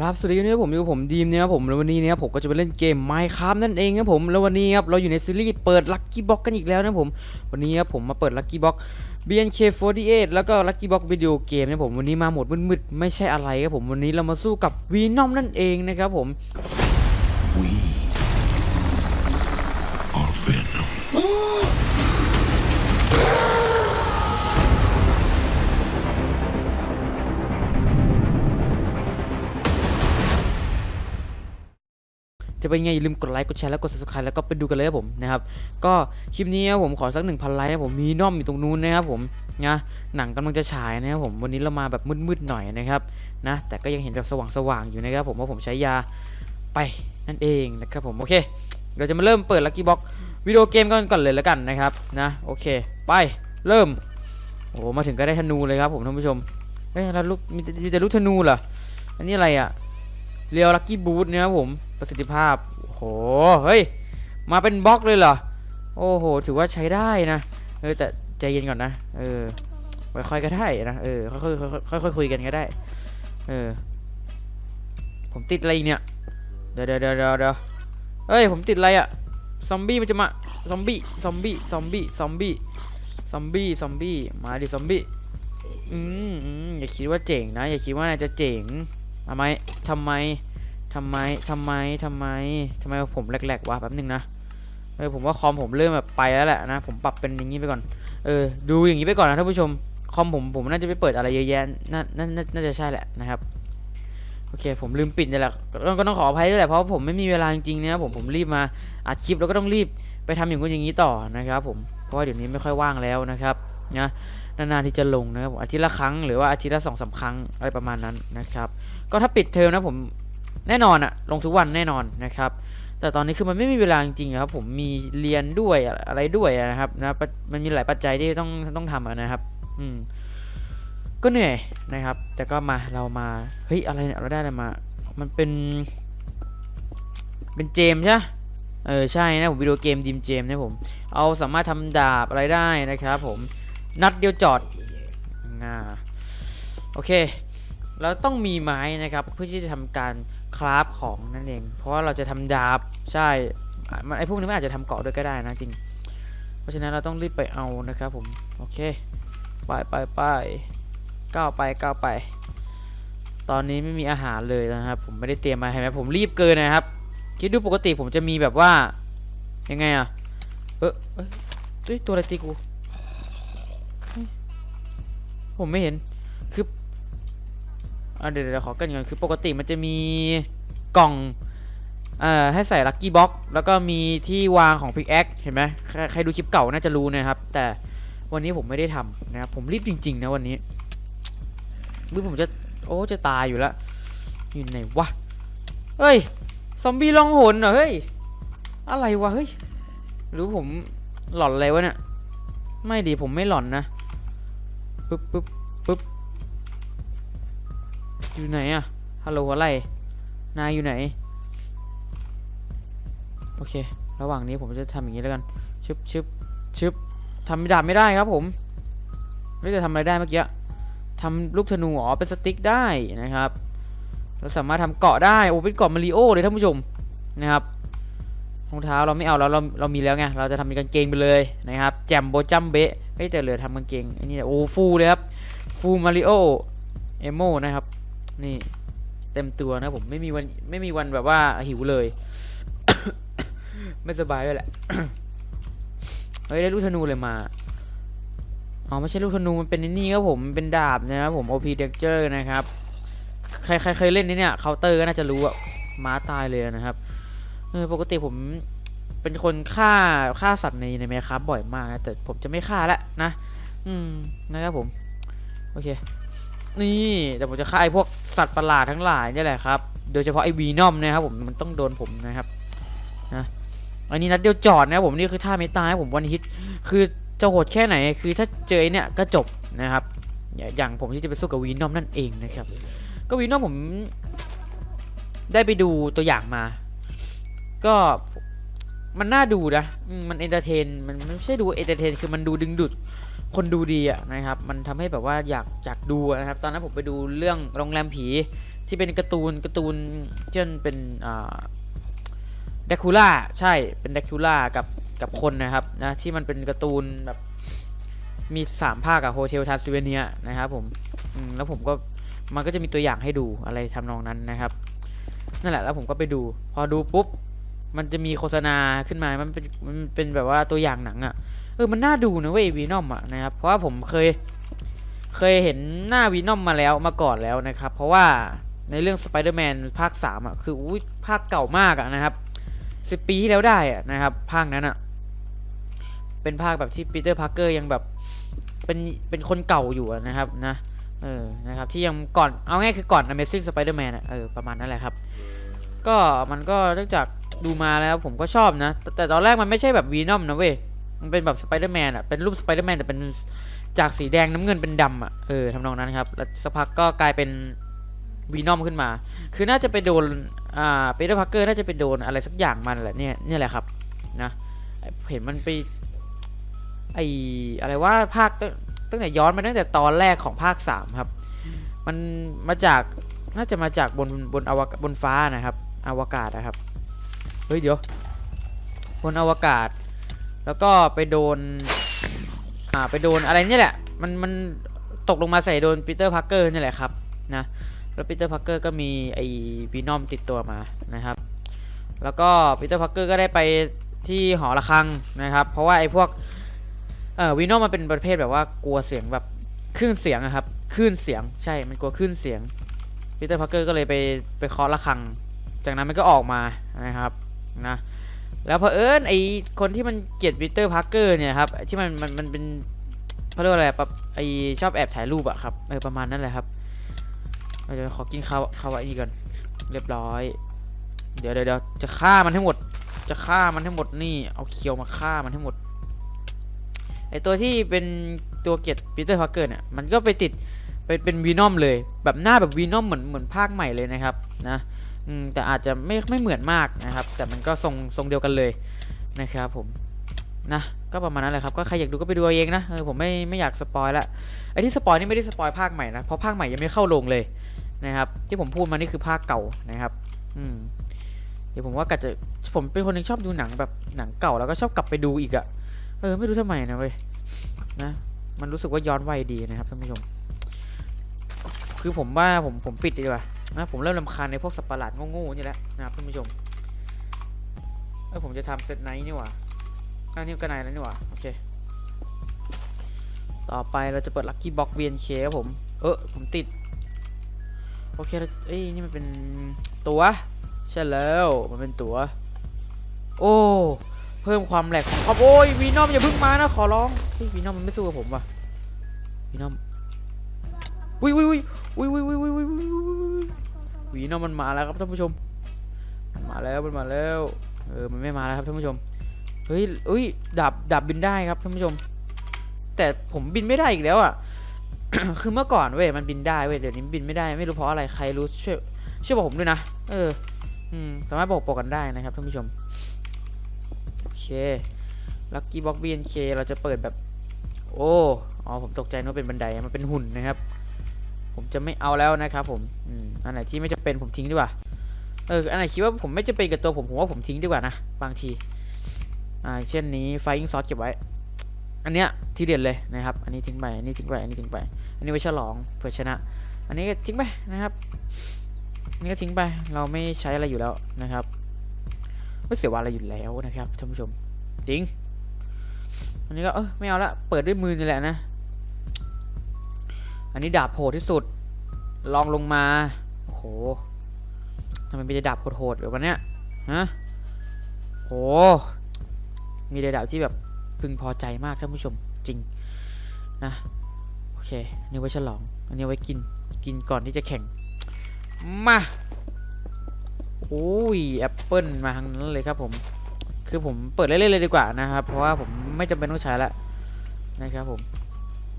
ละครับสวัสดีครับผมอยู่ผมดีมเนี่ยครับผมแล้ววันนี้เนี่ยผมก็จะไปเล่นเกม Minecraft นั่นเองครับผมแล้ววันนี้ครับเราอยู่ในซีรีส์เปิด Lucky Box กันอีกแล้วนะผมวันนี้ครับผมมาเปิด Lucky Box BNK48 แล้วก็ Lucky Box วิดีโอเกมนะผมวันนี้มาหมดมืดๆไม่ใช่อะไรครับผมวันนี้เรามาสู้กับ Venom นั่นเองนะครับผม We are Venom. เป็นไงอย่าลืมกดไลค์กดแชร์แล้วกด subscribe แล้วก็ไปดูกันเลยครับผมนะครับก็คลิปนี้ผมขอสัก1,000ไลค์ครับผมมีน้อมอยู่ตรงนู้นนะครับผมนะหนังกำลังจะฉายนะครับผมวันนี้เรามาแบบมืดๆหน่อยนะครับนะแต่ก็ยังเห็นแบบสว่างๆอยู่นะครับผมว่าผมใช้ยาไปนั่นเองนะครับผมโอเคเราจะมาเริ่มเปิด Lucky Box วิดีโอเกมกันก่อนเลยแล้วกันนะครับนะโอเคไปเริ่มโอ้โหมาถึงก็ได้ธนูเลยครับผมท่านผู้ชมเอ้ยแล้วลูกมีแต่ลูกธนูเหรออันนี้อะไรอะ เรียวลักกี้บูทนะครับผมประสิทธิภาพโอ้โหเฮ้ยมาเป็นบล็อกเลยเหรอโอ้โหถือว่าใช้ได้นะเออแต่ใจเย็นก่อนนะเออค่อยๆก็ได้นะเออค่อยๆค่อยๆคุยกันก็ได้เออผมติดอะไรเนี่ยเดี๋ยวเดี๋ยวเดี๋ยวเดี๋ยวเดี๋ยวเฮ้ยผมติดอะไรอะซอมบี้มันจะมาซอมบี้ซอมบี้ซอมบี้ซอมบี้ซอมบี้ซอมบี้มาดิซอมบี้อืมอืมอย่าคิดว่าเจ๋งนะอย่าคิดว่านายจะเจ๋ง ทำไมทำไมทำไมทำไมทำไมทำไมผมแหลกๆวะแป๊บนึงนะเออผมว่าคอมผมเริ่มแบบไปแล้วแหละนะ ผมปรับเป็นอย่างนี้ไปก่อน เออ ดูอย่างนี้ไปก่อนนะท่านผู้ชม คอมผมผมน่าจะไปเปิดอะไรเยอะแยะน่าน่าน่าจะใช่แหละนะครับ โอเค ผมลืมปิดนี่แหละก็ต้องก็ต้องขออภัยด้วยแหละเพราะผมไม่มีเวลาจริงๆนะครับผมผมรีบมาอัดคลิปแล้วก็ต้องรีบไปทำอย่างนู้นอย่างนี้ต่อนะครับ ผม เพราะว่าเดี๋ยวนี้ไม่ค่อยว่างแล้วนะครับ นะ นานๆที่จะลงนะครับผมอาทิตย์ละครั้งหรือว่าอาทิตย์ละสองสามครั้งอะไรประมาณนั้นนะครับ ก็ถ้าปิดเทอมนะผมแน่นอนอะลงทุกวันแน่นอนนะครับ แต่ตอนนี้คือมันไม่มีเวลาจริงๆครับผมมีเรียนด้วยอะไรด้วยนะครับนะมันมีหลายปัจจัยที่ต้องต้องทำนะครับ อืมก็เหนื่อยนะครับ แต่ก็มาเรามาเฮ้ยอะไรเนี่ยเราได้อะไรมา มันเป็น เป็นเจมใช่เออใช่นะผมวิดีโอเกมดีมเจมนะผม เอาสามารถทำดาบอะไรได้นะครับผม นัดเดียวจอดง่าโอเค เราต้องมีไม้นะครับ เพื่อที่จะทำการคราฟของนั่นเอง เพราะว่าเราจะทำดาบใช่มันไอพวกนี้มันอาจจะทำเกาะด้วยก็ได้นะจริง เพราะฉะนั้นเราต้องรีบไปเอานะครับผมโอเคไปไปไปก้าวไปก้าวไป ตอนนี้ไม่มีอาหารเลยนะครับ ผมไม่ได้เตรียมมาให้ไหมผมรีบเกินนะครับ คิดดูปกติผมจะมีแบบว่ายังไงอะเออเอ้ยเฮ้ยตัวอะไรตีกู ผมไม่เห็น คืออะเดี๋ยวเดี๋ยวขอกันก่อนคือปกติมันจะมีกล่องเอ่อให้ใส่ลัคกี้บ็อกแล้วก็มีที่วางของพิกแอคเห็นไหมใครใครดูคลิปเก่าน่าจะรู้นะครับ แต่วันนี้ผมไม่ได้ทำนะครับผมรีบจริง ๆ นะวันนี้มือผมจะโอ้จะตายอยู่แล้วอยู่ไหนวะเฮ้ยซอมบี้ลองหนเหรอเฮ้ยอะไรวะเฮ้ยรือผมหลอนอะไรวะเนี่ยไม่ดีผมไม่หลอนนะ ปึ๊บปึ๊บปึ๊บอยู่ไหนอะฮัลโหลอะไรนายอยู่ไหน โอเค ระหว่างนี้ผมจะทำอย่างนี้แล้วกัน ชึบชึบชึบทำดาบไม่ได้ครับผมไม่ได้ทำอะไรได้เมื่อกี้ทำลูกธนูอ๋อเป็นสติ๊กได้นะครับเราสามารถทำเกาะได้โอ้เป็นเกาะมาริโอเลยท่านผู้ชมนะครับรองเท้าเราไม่เอาเราเราเรามีแล้วไงเราจะทำเป็นกางเกงไปเลยนะครับ แจมโบจัมเบะ ฮ้ยแต่เหลือทำกางเกงไอ้นี่โอ้ฟูเลยครับฟูมาริโอเอโมนะครับ นี่เต็มตัวนะผมไม่มีวันไม่มีวันแบบว่าหิวเลย ไม่สบายด้วยแหละเฮ้ยได้ลูกธนูเลยมาอ๋อไม่ใช่ลูกธนูมันเป็นนี่ครับผมเป็นดาบนะครับผม OP d e x t u r e นะครับใครใครเคยเล่นนี่เนี่ยเคาน์เตอร์ก็น่าจะรู้อะม้าตายเลยนะครับเออปกติผม เป็นคนฆ่าฆ่าสัตว์ในในแมครับบ่อยมากนะแต่ผมจะไม่ฆ่าละนะ อืมนะครับผม โอเค นี่แต่ผมจะฆ่าไอ้พวกสัตว์ประหลาดทั้งหลายนี่แหละครับ โดยเฉพาะไอ้วีนอมนะครับผมมันต้องโดนผมนะครับนะอันนี้นัดเดียวจอดนะครับผมนี่คือท่าไม่ตายผมวันฮิต คือจะโหดแค่ไหน คือถ้าเจอเนี่ยก็จบนะครับ อย่างผมที่จะไปสู้กับวีนอมนั่นเองนะครับ ก็วีนอมผมได้ไปดูตัวอย่างมา ก็ มันน่าดูนะมันเอนเตอร์เทน มันไม่ใช่ดูเอนเตอร์เทน คือมันดูดึงดูดคนดูดีอะนะครับ มันทำให้แบบว่าอยากอยากดูนะครับ ตอนนั้นผมไปดูเรื่องโรงแรมผีที่เป็นการ์ตูนการ์ตูนเช่นเป็นอ่าเดคูล่าใช่เป็นเดคูล่ากับกับคนนะครับนะที่มันเป็นการ์ตูนแบบมีสามภาคอะโฮเทลทาซิเวเนียนะครับผมมแล้วผมก็มันก็จะมีตัวอย่างให้ดูอะไรทำนองนั้นนะครับ นั่นแหละแล้วผมก็ไปดู พอดูปุ๊บ มันจะมีโฆษณาขึ้นมา มันเป็นมันเป็นแบบว่าตัวอย่างหนังอะ่ะ เออ มันน่าดูนะเว้ยวีนอมอะนะครับ เพราะว่าผมเคย เคยเห็นหน้าวีนอมมาแล้วมาก่อนแล้วนะครับ เพราะว่าในเรื่องสไปเดอร์แมนภาคสามอะ คืออุ้ยภาคเก่ามากอะนะครับสิบปีที่แล้วได้อะนะครับ ภาคนั้นอะ เป็นภาคแบบที่ปีเตอร์พาร์เกอร์ยังแบบ เป็น เป็นคนเก่าอยู่ะนะครับนะ เออ นะครับ ที่ยังก่อน เอาง่ายคือก่อน Amazing Spider-Man อะ เออ ประมาณนั้นแหละครับ ก็มันก็เนื่องจาก ดูมาแล้วผมก็ชอบนะแต่แต่ตอนแรกมันไม่ใช่แบบวีนอมนะเว้ย มันเป็นแบบสไปเดอร์แมนอะ เป็นรูปสไปเดอร์แมนแต่เป็นจากสีแดงน้ำเงินเป็นดำอะ เออทำนองนั้นครับ แล้วสักพักก็กลายเป็นวีนอมขึ้นมา คือน่าจะไปโดน อ่าปีเตอร์พาร์เกอร์น่าจะไปโดนอะไรสักอย่างมันแหละเนี่ยเนี่ยแหละครับ นะ เห็นมันไป ไออะไรว่าภาคตั้งแต่ย้อนมาตั้งแต่ตอนแรกของภาคสามครับ มันมาจากน่าจะมาจากบนบนอวกาศบนฟ้านะครับ อวกาศนะครับ ฮ้ยเดี๋ยวบนอวกาศ แล้วก็ไปโดน อ่าไปโดนอะไรเนี่ยแหละ มันมันตกลงมาใส่โดนปีเตอร์พาร์เกอร์นี่แหละครับนะแล้วปีเตอร์พาร์เกอร์ก็มีไอ้วีนอมติดตัวมานะครับ แล้วก็ปีเตอร์พาร์เกอร์ก็ได้ไปที่หอระฆังนะครับ เพราะว่าไอ้พวกเอ่อวีนอมมันเป็นประเภทแบบว่ากลัวเสียงแบบคลื่นเสียงอะครับคลื่นเสียงใช่มันกลัวคลื่นเสียงปีเตอร์พาร์เกอร์ก็เลยไปไปเคาะระฆัง จากนั้นมันก็ออกมานะครับ นะแล้วเอิญไอคนที่มันเกลียดปีเตอร์พาร์เกอร์เนี่ยครับที่มันมันมันเป็นเขาเรียกว่าอะไรปะไอชอบแอบถ่ายรูปอะครับเออประมาณนั้นแหละครับเดี๋ยวขอกินข้าวข้าวไอ้นี่ก่อนเรียบร้อย เดี๋ยวเดี๋ยวจะฆ่ามันให้หมด จะฆ่ามันให้หมดนี่ เอาเคียวมาฆ่ามันให้หมดไอตัวที่เป็นตัวเกตปีเตอร์พาร์เกอร์เนี่ยมันก็ไปติดไปเป็นวีนอมเลย แบบหน้าแบบวีนอมเหมือนเหมือนภาคใหม่เลยนะครับนะ แต่อาจจะไม่ไม่เหมือนมากนะครับ แต่มันก็ทรงทรงเดียวกันเลยนะครับผมนะก็ประมาณนั้นแหละครับก็ใครอยากดูก็ไปดูเองนะเออผมไม่ไม่อยากสปอยละไอที่สปอยนี่ไม่ได้สปอยภาคใหม่นะเพราะภาคใหม่ยังไม่เข้าลงเลยนะครับ ที่ผมพูดมานี่คือภาคเก่านะครับ อืมเดี๋ยวผมว่ากัจะผมเป็นคนหนึงชอบดูหนังแบบหนังเก่าแล้วก็ชอบกลับไปดูอีกอะเออไม่รู้ทำไมนะเว้ยนะมันรู้สึกว่าย้อนวัยดีนะครับท่านผู้ชม คือผมว่าผมผมปิดดีกว่า นะผมเริ่มลำคาญในพวกสัปปหลาดโง่ๆนี่แหละนะครับท่านผู้ชมเออผมจะทำเซตไนท์นี่หว่าอันนี้ก็ไนแล้วนี่หว่าโอเค ต่อไปเราจะเปิดลัคกี้บ็อกเวียนเคครับผม เออผมติด โอเคเราเอ้ยนี่มันเป็นตัวใช่แล้วมันเป็นตัว โอ้เพิ่มความแหลกของครับโอ้ยวีนอมอย่าพึ่งมานะขอร้องเฮ้ยวีนอมมันไม่สู้กับผมว่ะวีนอมอุ้ยอุ้ยอุ้ยอุ้ยอุ้ยอุ้ยอุ้ย วีนอมันมาแล้วครับท่านผู้ชมมันมาแล้วมันมาแล้วเออมันไม่มาแล้วครับท่านผู้ชมเฮ้ยอุ้ยดาบดาบบินได้ครับท่านผู้ชม แต่ผมบินไม่ได้อีกแล้วอะคือเมื่อก่อนเว้ยมันบินได้เว้ยเดี๋ยวนี้บินไม่ได้ไม่รู้เพราะอะไรใครรู้ช่วยช่วยบอกผมด้วยนะเอออืมสามารถบอกบอกกันได้นะครับท่านผู้ชมโอเคลัคกี้บ็อก BNK เราจะเปิดแบบ โอ้อ๋อผมตกใจนึกว่าเป็นบันไดมันเป็นหุ่นนะครับ ผมจะไม่เอาแล้วนะครับผมอืมอันไหนที่ไม่จะเป็นผมทิ้งดีกว่า เออ อันไหนคิดว่าผมไม่จะเป็นกับตัวผมผมว่าผมทิ้งดีกว่านะ บางที อ่า เช่นนี้ Flying s a u c เก็บไว้ อันเนี้ยที่เด่นเลยนะครับ อันนี้ทิ้งไป อันนี้ทิ้งไป อันนี้ทิ้งไป อันนี้ไว้ฉลองเพื่อชนะ อันนี้ก็ทิ้งไปนะครับอันนี้ก็ทิ้งไป เราไม่ใช้อะไรอยู่แล้วนะครับ ไม่เสียเวลาอะไรอยู่แล้วนะครับท่านผู้ชมจริง อันนี้ก็เออไม่เอาละ เปิดด้วยมือนี่แหละนะ อันนี้ดาบโหดที่สุด ลองลงมาโอ้โหทำไมมีแต่ดาบโหดๆแบบวันเนี้ยฮะโหมีแต่ดาบที่แบบพึงพอใจมากท่านผู้ชมจริงนะโอเคนนี้ไว้ฉลอง อันนี้ไว้กินกินก่อนที่จะแข่ง มาโอ้ยแอปเปิลมาทางนั้นเลยครับผม คือผมเปิดเล่นๆเลยดีกว่านะครับ เพราะว่าผมไม่จำเป็นต้องใช้แล้วนะครับผม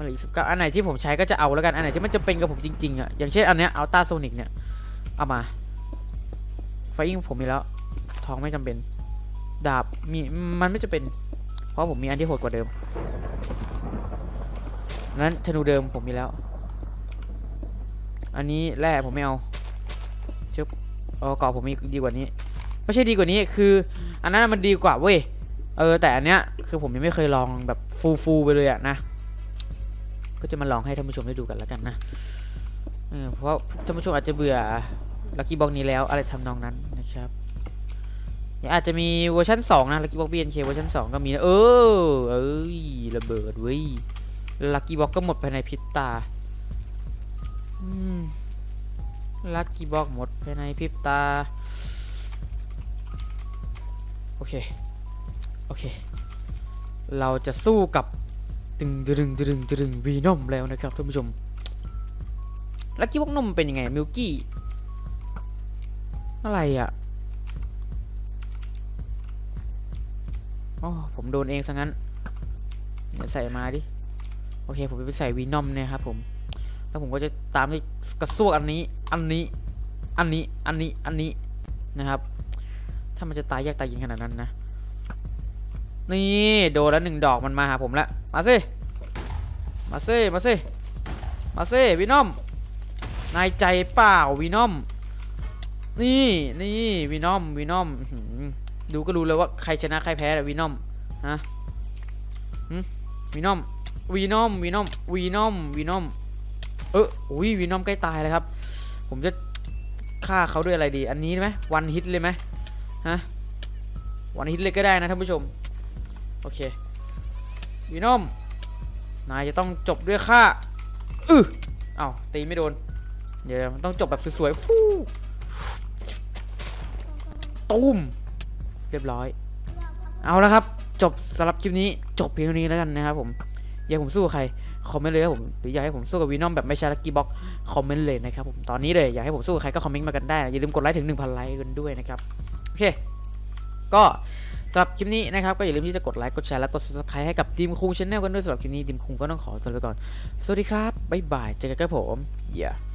มันเหลือสิบเก้าอันไหนที่ผมใช้ก็จะเอาแล้วกันอันไหนที่มันจะเป็นกับผมจริงๆอะอย่างเช่นอันเนี้ยอัลตาโซนิกเนี่ยเอามาไฟอิงผมมีแล้วทองไม่จำเป็น ดาบมีมันไม่จะเป็น เพราะผมมีอันที่โหดกว่าเดิมนั้นธนูเดิมผมมีแล้ว อันนี้แร่ผมไม่เอาชึบเออกาะผมมีดีกว่านี้ไม่ใช่ดีกว่านี้คือ อันนั้นมันดีกว่าเว้ยเออแต่อันเนี้ยคือผมยังไม่เคยลองแบบฟูฟูไปเลยอะนะ ก็จะมาลองให้ท่านผู้ชมได้ดูกันแล้วกันนะเออเพราะท่านผู้ชมอาจจะเบื่อลักกี้บ็อกนี้แล้วอะไรทำนองนั้นนะครับอาจจะมีเวอร์ชัน2นะลักกี้บ็อกบีเอ็นเคเวอร์ชัน2ก็มีนะเออเอ้ยระเบิดเว้ยลักกี้บ็อกก็หมดภายในพริบตาลักกี้บ็อกหมดภายในพริบตา โอเค โอเค เราจะสู้กับ ตึงตึงตึงตึงวีนอมแล้วนะครับท่านผู้ชม ลักกี้บ็อกนมเป็นยังไงมิลกี้อะไรอะอ๋อผมโดนเองซะงั้นเดี๋ยวใส่มาดิ โอเค ผมไปใส่วีนอมเนี่ยครับผม แล้วผมก็จะตามด้วยกระซวกอันนี้ อันนี้ อันนี้ อันนี้ อันนี้ นะครับ ถ้ามันจะตายยากตายยินขนาดนั้นนะ นี่โดนแล้วหนึ่งดอกมันมาหาผมแล้วมาสิมาสิมาสิมาสิวีนอมนายใจเปล่าวีนอม นี่นี่วีนอมวีนอมอื้อหือดูก็รู้เลยว่าใครชนะใครแพ้แหละวีนอมฮะวีนอมวีนอมวีนอมวีนอมวีนอมเอออุ้ยวีนอมใกล้ตายแล้วครับ ผมจะฆ่าเขาด้วยอะไรดี อันนี้ไหมวันฮิตเลยไหมฮะวันฮิตเลยก็ได้นะท่านผู้ชม โอเควีนอมนายจะต้องจบด้วยฆ่าอือเอ้าตีไม่โดน เดี๋ยวมันต้องจบแบบสวยๆฟูตุ้มเรียบร้อย เอาละครับ จบสำหรับคลิปนี้จบเพียงเท่านี้แล้วกันนะครับผมอยากให้ผมสู้กับใครคอมเมนต์เลยครับผมหรืออยากให้ผมสู้กับวีนอมแบบไม่ใช่ลักกี้บ็อกคอมเมนต์เลยนะครับผมตอนนี้เลยอยากให้ผมสู้กับใครก็คอมเมนต์มากันได้อย่าลืมกดไลค์ถึง 1,000ไลค์กันด้วยนะครับโอเคก็ สำหรับคลิปนี้นะครับก็อย่าลืมที่จะกดไลค์กดแชร์และกด subscribe ให้กับทีมคุงชาแนลกันด้วยสำหรับคลิปนี้ทีมคุงก็ต้องขอตัวไปก่อน สวัสดีครับ บ๊ายบาย เจอกันครับผม yeah